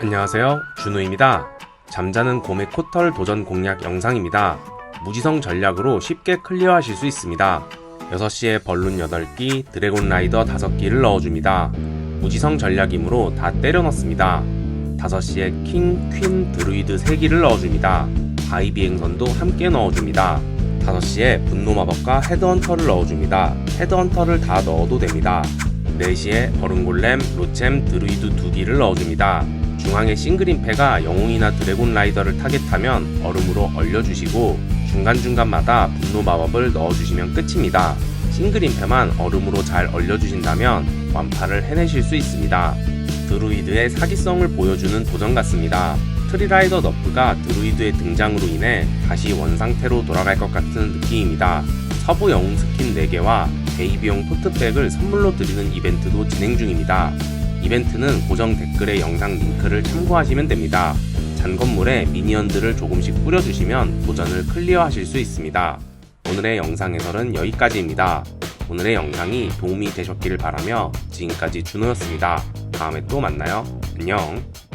안녕하세요. 준우입니다. 잠자는 곰의 코털 도전 공략 영상입니다. 무지성 전략으로 쉽게 클리어하실 수 있습니다. 6시에 벌룬 8기, 드래곤 라이더 5기를 넣어줍니다. 무지성 전략이므로 다 때려 넣습니다. 5시에 킹, 퀸, 드루이드 3기를 넣어줍니다. 바이 비행선도 함께 넣어줍니다. 5시에 분노 마법과 헤드헌터를 넣어줍니다. 헤드헌터를 다 넣어도 됩니다. 4시에 얼음골렘, 로챔, 드루이드 2기를 넣어줍니다. 중앙에 싱글임패가 영웅이나 드래곤 라이더를 타겟하면 얼음으로 얼려주시고 중간중간마다 분노 마법을 넣어주시면 끝입니다. 싱글임패만 얼음으로 잘 얼려주신다면 완파를 해내실 수 있습니다. 드루이드의 사기성을 보여주는 도전 같습니다. 트리라이더 너프가 드루이드의 등장으로 인해 다시 원상태로 돌아갈 것 같은 느낌입니다. 서부 영웅 스킨 4개와 베이비용 토트백을 선물로 드리는 이벤트도 진행 중입니다. 이벤트는 고정 댓글의 영상 링크를 참고하시면 됩니다. 잔 건물에 미니언들을 조금씩 뿌려주시면 도전을 클리어하실 수 있습니다. 오늘의 영상 해설은 여기까지입니다. 오늘의 영상이 도움이 되셨기를 바라며 지금까지 준호였습니다. 다음에 또 만나요. 안녕.